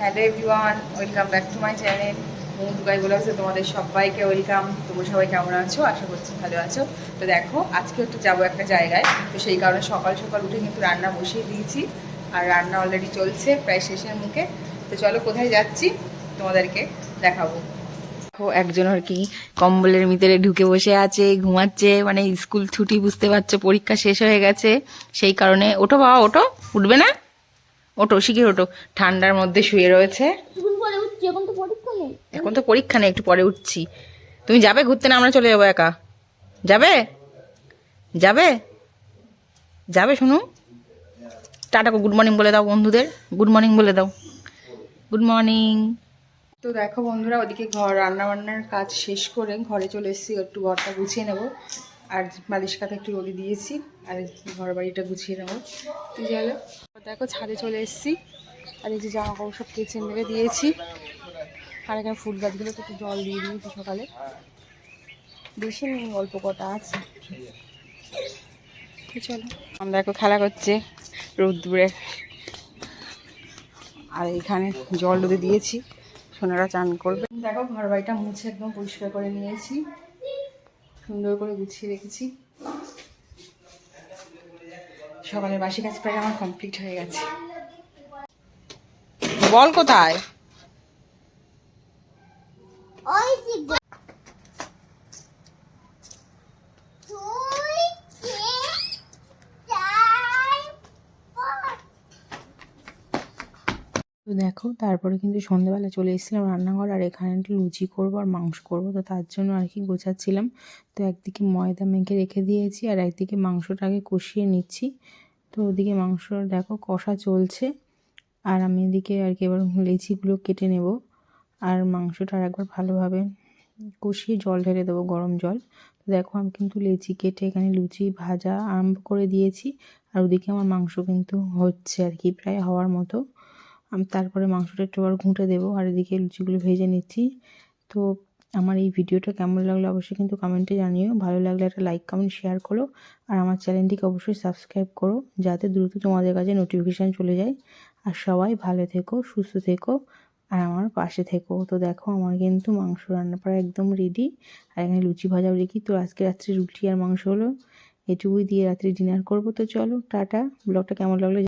Hello everyone, welcome back to my channel. মুমটুকাই ব্লগসে তোমাদের সবাইকে ওয়েলকাম। তোমরা সবাই কেমন আছো? আশা করছি ভালো আছো। তো দেখো, আজকে একটু যাব একটা জায়গায়। তো সেই কারণে সকাল সকাল উঠে কিন্তু রান্না বসিয়ে দিয়েছি। আর রান্না অলরেডি চলছে, প্রায় শেষের মুখে। তো চলো কোথায় যাচ্ছি, তোমাদেরকে দেখাবো। দেখো, একজন আর কি কম্বলের ভিতরে ঢুকে বসে আছে, ঘুমাচ্ছে। মানে স্কুল ছুটি, বুঝতে পারছ, পরীক্ষা শেষ হয়ে গেছে। সেই কারণে ওটো বাবা ওটো উঠবে না? ওটো শিখির ওটো ঠান্ডার মধ্যে শুয়ে রয়েছে। এখন তো পরীক্ষা নেই। এখন তো পরীক্ষা নেই একটু পরে উঠছি। তুমি যাবে ঘুরতে না আমরা চলে যাব একা? যাবে? যাবে? যাবে শুনু টাটা গুড মর্নিং বলে দাও বন্ধুদের। গুড মর্নিং বলে দাও। গুড মর্নিং তো দেখো বন্ধুরা ওদিকে ঘর রান্নাবান্নার কাজ শেষ করে ঘরে চলে এসেছি একটু ঘরটা গুছিয়ে নেব। আর বালিশ কাঁথা একটু রোদে দিয়েছি, আর ঘর বাড়িটা গুছিয়ে নেব। চলো দেখো ছাদে চলে এসেছি। আর এই যে জামা কাপড় সব কেচে মেরে দিয়েছি। আর এখানে ফুল গাছগুলো একটু জল দিয়ে দিয়েছি সকালে। বেশি নেই, অল্প কটা আছে। চলো আমরা দেখো খেলা করছে রোদ্দুরে। আর এখানে জল দিয়েছি, সোনারা চান করবে। দেখো ঘর বাড়িটা মুছে একদম পরিষ্কার করে নিয়েছি। সুন্দর করে গুছিয়ে রেখেছি। সকালের বাসি কাজ প্রায় আমার কমপ্লিট হয়ে গেছে। বল কোথায়? তো দেখো, তারপরে কিন্তু সন্ধ্যেবেলা চলে এসেছিলাম রান্নাঘর, আর এখানে একটু লুচি করব আর মাংস করব। তো তার জন্য আর কি গোছাচ্ছিলাম। তো একদিকে ময়দা মেখে রেখে দিয়েছি, আর একদিকে মাংসটাকে কষিয়ে নিচ্ছি। তো ওদিকে মাংস দেখো কষা চলছে, আর আমি এদিকে আর কি এবার লেচিগুলো কেটে নেব। আর মাংসটা একবার ভালোভাবে কষিয়ে জল ঢেলে দেবো, গরম জল। তো দেখো আমি কিন্তু লেচি কেটে এখানে লুচি, ভাজা আরম্ভ করে দিয়েছি। আর ওদিকে আমার মাংস কিন্তু হচ্ছে আর কি, প্রায় হওয়ার মতো। আমি তারপরে মাংসটা একটু আবার ঘুঁটে দেবো আর এদিকে লুচিগুলো ভেজে নিচ্ছি। তো আমার এই ভিডিওটা কেমন লাগল অবশ্যই কিন্তু কমেন্টে জানিও। ভালো লাগলে একটা লাইক, কমেন্ট, শেয়ার করো আর আমার চ্যানেলটিকে অবশ্যই সাবস্ক্রাইব করো যাতে দ্রুত তোমাদের কাছে নোটিফিকেশান চলে যায়। আর সবাই ভালো থেকো, সুস্থ থেকো আর আমার পাশে থেকো। তো দেখো আমার কিন্তু মাংস রান্না করা একদম রেডি আর এখানে লুচি ভাজাও রেখি তো আজকে রাত্রে রুটি আর মাংস হলো। এটুকুই দিয়ে রাত্রে ডিনার করব। তো চলো, টাটা। ব্লগটা কেমন লাগল